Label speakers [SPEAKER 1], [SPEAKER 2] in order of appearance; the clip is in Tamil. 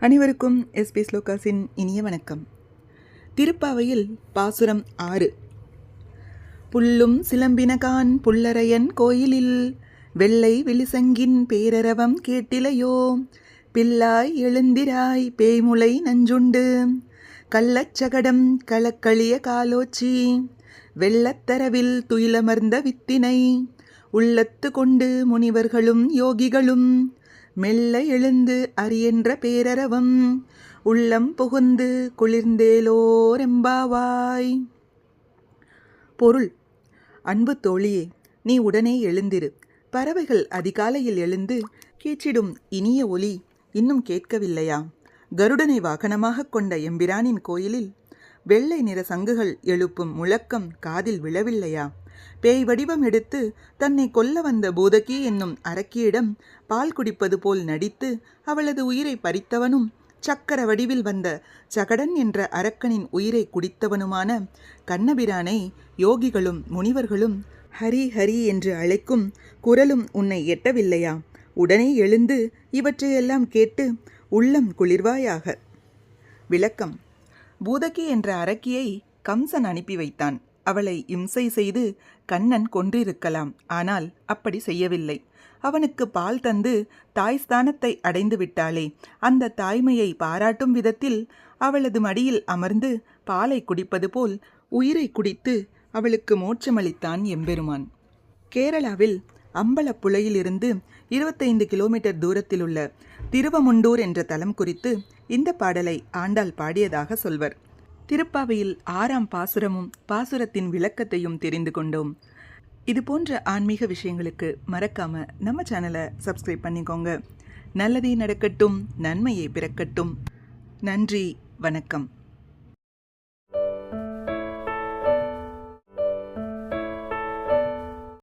[SPEAKER 1] அனைவருக்கும் எஸ்பி ஸ்லோகாஸின் இனிய வணக்கம். திருப்பாவையில் பாசுரம் ஆறு. புல்லும் சிலம்பினகான் புல்லரையன் கோயிலில் வெள்ளை விழிசங்கின் பேரரவம் கேட்டிலையோ பில்லாய் எழுந்திராய் பேய்முளை நஞ்சுண்டு கள்ளச்சகடம் களக்களிய காலோச்சி வெள்ளத்தரவில் துயிலமர்ந்த வித்தினை உள்ளத்து கொண்டு முனிவர்களும் யோகிகளும் மெல்ல எழுந்து அரியென்ற பேரரவம் உள்ளம் புகுந்து குளிர்ந்தேலோரெம்பாவாய். பொருள் அன்பு தோழியே நீ உடனே எழுந்திரு. பறவைகள் அதிகாலையில் எழுந்து கீச்சிடும் இனிய ஒலி இன்னும் கேட்கவில்லையா? கருடனை வாகனமாகக் கொண்ட எம்பிரானின் கோயிலில் வெள்ளை நிற சங்குகள் எழுப்பும் முழக்கம் காதில் விழவில்லையா? பேய் வடிவம் எடுத்து தன்னை கொல்ல வந்த பூதகி என்னும் அரக்கியிடம் பால் குடிப்பது போல் நடித்து அவளது உயிரை பறித்தவனும் சக்கர வடிவில் வந்த சகடன் என்ற அரக்கனின் உயிரை குடித்தவனுமான கண்ணபிரானை யோகிகளும் முனிவர்களும் ஹரி ஹரி என்று அழைக்கும் குரலும் உன்னை எட்டவில்லையா? உடனே எழுந்து இவற்றையெல்லாம் கேட்டு உள்ளம் குளிர்வாயாக. விளக்கம். பூதகி என்ற அரக்கியை கம்சன் அனுப்பி வைத்தான். அவளை இம்சை செய்து கண்ணன் கொன்றிருக்கலாம். ஆனால் அப்படி செய்யவில்லை. அவனுக்கு பால் தந்து தாய் ஸ்தானத்தை அடைந்து விட்டாளே. அந்த தாய்மையை பாராட்டும் விதத்தில் அவளது மடியில் அமர்ந்து பாலை குடிப்பது போல் உயிரை குடித்து அவளுக்கு மோட்சமளித்தான் எம்பெருமான். கேரளாவில் அம்பலப்புழையிலிருந்து இருபத்தைந்து கிலோமீட்டர் தூரத்தில் உள்ள திருவமுண்டூர் என்ற தலம் குறித்து இந்த பாடலை ஆண்டாள் பாடியதாக சொல்வர். திருப்பாவையில் ஆறாம் பாசுரமும் பாசுரத்தின் விளக்கத்தையும் தெரிந்து கொண்டோம். இது போன்ற ஆன்மீக விஷயங்களுக்கு மறக்காம நம்ம சேனலை சப்ஸ்கிரைப் பண்ணிக்கோங்க. நல்லதே நடக்கட்டும் நன்மையை பிறக்கட்டும். நன்றி வணக்கம்.